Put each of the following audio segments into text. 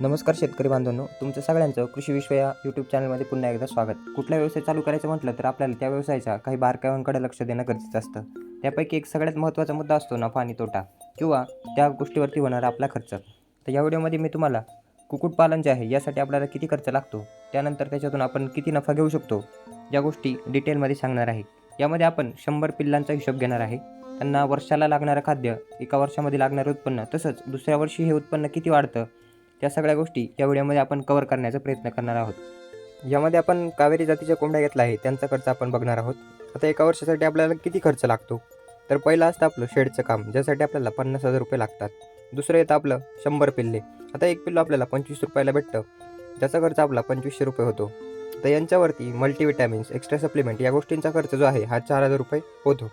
नमस्कार शेतकरी बांधवांनो तुमचं सगळ्यांचं कृषी विश्व या यूट्यूब चॅनलमध्ये पुन्हा एकदा स्वागत. कुठला व्यवसाय चालू करायचं म्हटलं तर आपल्याला त्या व्यवसायाच्या काही बारकाव्यांकडे लक्ष देणं गरजेचं असतं. त्यापैकी एक सगळ्यात महत्त्वाचा मुद्दा असतो नफा आणि तोटा किंवा त्या गोष्टीवरती होणारा आपला खर्च. तर या व्हिडिओमध्ये मी तुम्हाला कुक्कुटपालन जे आहे यासाठी आपल्याला किती खर्च लागतो त्यानंतर त्याच्यातून आपण किती नफा घेऊ शकतो या गोष्टी डिटेलमध्ये सांगणार आहे. यामध्ये आपण शंभर पिल्लांचा हिशोब घेणार आहे. त्यांना वर्षाला लागणारं खाद्य एका वर्षामध्ये लागणारं उत्पन्न तसंच दुसऱ्या वर्षी हे उत्पन्न किती वाढतं त्या सगळ्या गोष्टी या व्हिडिओमध्ये आपण कव्हर करण्याचा प्रयत्न करणार आहोत. यामध्ये आपण कावेरी जातीच्या कोंबड्या घेतला आहे त्यांचा खर्च आपण बघणार आहोत. आता एका वर्षासाठी आपल्याला किती खर्च लागतो? तर पहिलं असतं आपलं शेडचं काम ज्यासाठी आपल्याला पन्नास हजार रुपये लागतात. दुसरं येतं आपलं शंभर पिल्ले. आता एक पिल्लो आपल्याला पंचवीस रुपयाला भेटतं. त्याचा खर्च आपला पंचवीसशे रुपये होतो. तर यांच्यावरती मल्टीविटॅमिन्स एक्स्ट्रा सप्लिमेंट या गोष्टींचा खर्च जो आहे हा चार हजार रुपये होतो.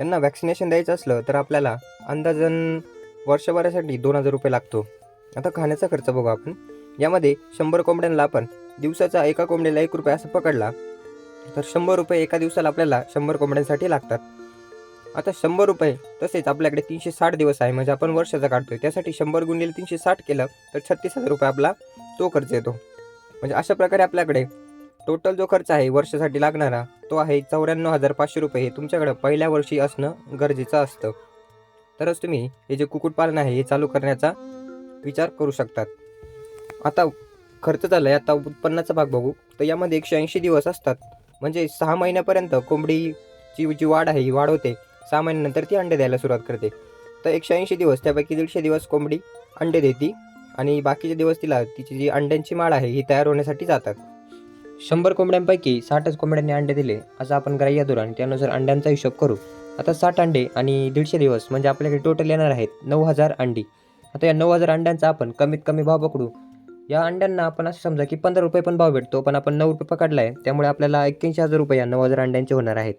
यांना व्हॅक्सिनेशन द्यायचं असलं तर आपल्याला अंदाजन वर्षभरासाठी दोन हजार रुपये लागतो. आता खाण्याचा खर्च बघू आपण. यामध्ये शंभर कोंबड्यांना आपण दिवसाचा एका कोंबडीला एक रुपये असं पकडला तर शंभर रुपये एका दिवसाला आपल्याला शंभर कोंबड्यांसाठी लागतात. आता शंभर रुपये तसेच आपल्याकडे तीनशे साठ दिवस आहे. म्हणजे आपण वर्षाचा काढतोय. त्यासाठी शंभर गुणिले तीनशे साठ केलं तर छत्तीस हजार रुपये आपला तो खर्च येतो. म्हणजे अशा प्रकारे आपल्याकडे टोटल जो खर्च आहे वर्षासाठी लागणारा तो आहे चौऱ्याण्णव हजार पाचशे रुपये. हे तुमच्याकडं पहिल्या वर्षी असणं गरजेचं असतं. तरच तुम्ही हे जे कुक्कुटपालन आहे हे चालू करण्याचा विचार करू शकतात. आता खर्च झाला आहे आता उत्पन्नाचा भाग बघू. तर यामध्ये एकशे ऐंशी दिवस असतात. म्हणजे सहा महिन्यापर्यंत कोंबडीची जी वाढ आहे ही वाढ होते. सहा महिन्यानंतर ती अंडे द्यायला सुरुवात करते. तर एकशे ऐंशी दिवस त्यापैकी दीडशे दिवस कोंबडी अंडे देते आणि बाकीचे दिवस तिला तिची जी अंड्यांची माळ आहे ही तयार होण्यासाठी जातात. शंभर कोंबड्यांपैकी साठच कोंबड्यांनी अंडे दिले. असं आपण ग्राह्य धोरण त्यानुसार अंड्यांचा हिशोब करू. आता साठ अंडे आणि दीडशे दिवस म्हणजे आपल्याकडे टोटल येणार आहेत नऊ हजार अंडी. आता या नऊ हजार अंड्यांचा आपण कमीत कमी भाव पकडू. या अंड्यांना आपण असं समजा की पंधरा रुपये पण भाव भेटतो पण आपण नऊ रुपये पकडला आहे त्यामुळे आपल्याला एक्क्याऐंशी हजार रुपये या नऊ हजार अंड्यांचे होणार आहेत.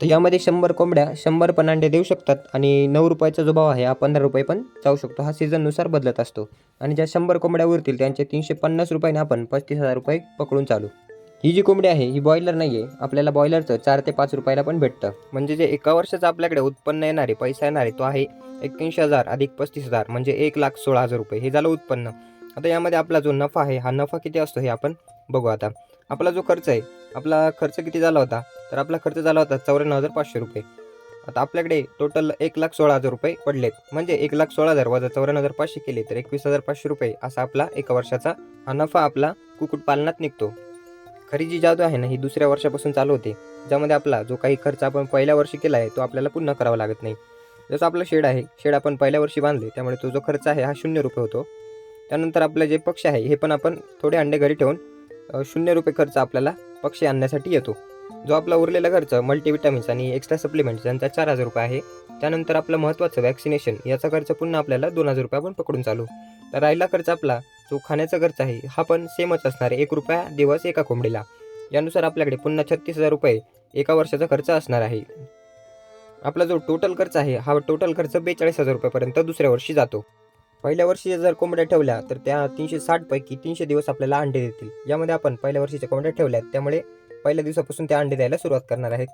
तर यामध्ये शंभर कोंबड्या शंभर पण अंडे देऊ शकतात आणि नऊ रुपयाचा जो भाव आहे हा पंधरा रुपये पण जाऊ शकतो. हा सीझननुसार बदलत असतो. आणि ज्या शंभर कोंबड्या उरतील त्यांचे तीनशे पन्नास रुपयाने आपण पस्तीस हजार रुपये पकडून चालू. ही जी कोंबडी आहे ही बॉयलर नाही आहे आपल्याला बॉयलरचं चार ते पाच रुपयाला पण भेटतं. म्हणजे जे एका वर्षाचं आपल्याकडे उत्पन्न येणारे पैसा येणार आहे तो आहे एक्क्याऐंशी हजार अधिक पस्तीस हजार म्हणजे एक लाख सोळा हजार रुपये. हे झालं उत्पन्न. आता यामध्ये आपला जो नफा आहे हा नफा किती असतो हे आपण बघू आता. आपला जो खर्च आहे आपला खर्च किती झाला होता? तर आपला खर्च झाला होता चौऱ्याण्णव हजार पाचशे रुपये. आता आपल्याकडे टोटल एक लाख सोळा हजार रुपये पडलेत. म्हणजे एक लाख सोळा हजार वजा चौऱ्याण्णव हजार पाचशे केले तर एकवीस हजार पाचशे रुपये असा आपला एका वर्षाचा हा नफा आपला कुक्कुटपालनात निघतो. खरी जी जादू आहे ना ही दुसऱ्या वर्षापासून चालू होते. ज्यामध्ये आपला जो काही खर्च आपण पहिल्या वर्षी केला आहे तो आपल्याला पुन्हा करावा लागत नाही. जसं आपलं शेड आहे शेड आपण पहिल्या वर्षी बांधले त्यामुळे तो जो खर्च आहे हा शून्य रुपये होतो. त्यानंतर आपलं जे पक्ष आहे हे पण आपण थोडे अंडे घरी ठेवून शून्य रुपये खर्च आपल्याला पक्षी आणण्यासाठी येतो. जो आपला उरलेला खर्च मल्टीविटॅमिन्स आणि एक्स्ट्रा सप्लिमेंट्स यांचा चार हजार रुपये आहे. त्यानंतर आपलं महत्त्वाचं वॅक्सिनेशन याचा खर्च पुन्हा आपल्याला दोन हजार रुपये आपण पकडून चालू. तर राहिला खर्च आपला जो खाण्याचा खर्च आहे हा पण सेमच असणार आहे. एक रुपया दिवस एका कोंबडीला. यानुसार आपल्याकडे पुन्हा छत्तीस हजार रुपये एका वर्षाचा खर्च असणार आहे. आपला जो टोटल खर्च आहे हा टोटल खर्च बेचाळीस हजार रुपयापर्यंत दुसऱ्या वर्षी जातो. पहिल्या वर्षी जर कोंबड्या ठेवल्या तर त्या तीनशे साठपैकी तीनशे दिवस आपल्याला अंडे देतील. यामध्ये आपण पहिल्या वर्षीच्या कोंबड्या ठेवल्यात त्यामुळे पहिल्या दिवसापासून त्या अंडे द्यायला सुरुवात करणार आहेत.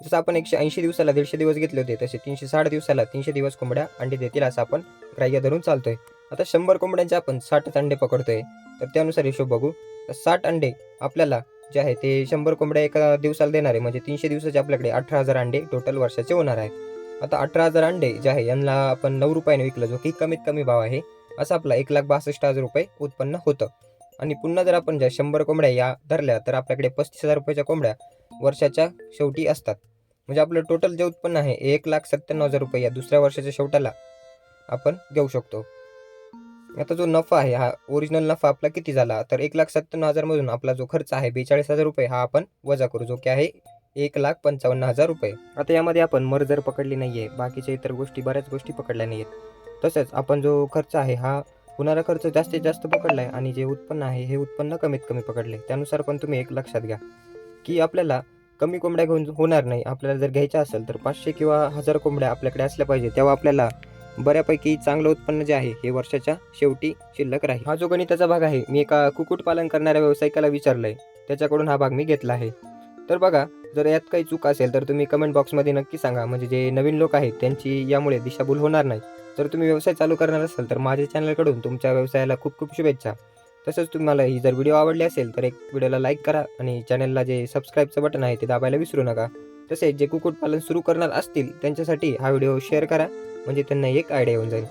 जसं आपण एकशे ऐंशी दिवसाला दीडशे दिवस घेतले होते तसे तीनशे साठ दिवसाला तीनशे दिवस कोंबड्या अंडे देतील असं आपण ग्राह्य धरून चालतोय. आता शंभर कोंबड्यांचे आपण साठच अंडे पकडतोय. तर त्यानुसार हिशोब बघू. तर साठ अंडे आपल्याला जे आहे ते शंभर कोंबड्या एका दिवसाला देणार आहे. म्हणजे तीनशे दिवसाचे आपल्याकडे अठरा हजार अंडे टोटल वर्षाचे होणार आहे आता अठरा हजार अंडे जे आहे यांना आपण नऊ रुपयाने विकलं जो की कमीत कमी भाव आहे. असं आपला एक लाख बासष्ट हजार रुपये उत्पन्न होतं. आणि पुन्हा जर आपण ज्या शंभर कोंबड्या या धरल्या तर आपल्याकडे पस्तीस हजार रुपयाच्या कोंबड्या वर्षाच्या शेवटी असतात. म्हणजे आपलं टोटल जे उत्पन्न आहे एक लाख सत्त्याण्णव हजार रुपये या दुसऱ्या वर्षाच्या शेवटाला आपण घेऊ शकतो. आता जो नफा आहे हा ओरिजिनल नफा आपला किती झाला? तर एक लाख सत्त्याण्णव हजारमधून आपला जो खर्च आहे बेचाळीस हजार रुपये हा आपण वजा करू जो की आहे एक लाख पंचावन्न हजार रुपये. आता यामध्ये आपण मर जर पकडली नाही आहे बाकीच्या इतर गोष्टी बऱ्याच गोष्टी पकडल्या नाही आहेत तसंच आपण जो खर्च आहे हा होणारा खर्च जास्तीत जास्त पकडला आहे आणि जे उत्पन्न आहे हे उत्पन्न कमीत कमी पकडले. त्यानुसार पण तुम्ही एक लक्षात घ्या. की आपल्याला कमी कोंबड्या घेऊन होणार नाही. आपल्याला जर घ्यायच्या असेल तर पाचशे किंवा हजार कोंबड्या आपल्याकडे असल्या पाहिजे तेव्हा आपल्याला बऱ्यापैकी चांगलं उत्पन्न जे आहे हे वर्षाच्या शेवटी शिल्लक राहील. हा जो गणिताचा भाग आहे मी एका कुक्कुटपालन करणाऱ्या व्यावसायिकाला विचारलंय. त्याच्याकडून हा भाग मी घेतला आहे. तर बघा जर यात काही चूक असेल तर तुम्ही कमेंट बॉक्समध्ये नक्की सांगा. म्हणजे जे नवीन लोक आहेत त्यांची यामुळे दिशाभूल होणार नाही. जर तुम्ही व्यवसाय चालू करणार असाल तर माझ्या चॅनलकडून तुमच्या व्यवसायाला खूप खूप शुभेच्छा. तसंच तुम्हाला ही जर व्हिडिओ आवडली असेल तर एक व्हिडिओला लाईक करा आणि चॅनलला जे सबस्क्राईबचं बटन आहे ते दाबायला विसरू नका. तसेच जे कुक्कुटपालन सुरू करणार असतील त्यांच्यासाठी हा व्हिडिओ शेअर करा. म्हणजे त्यांना एक आयडिया येऊन जाईल.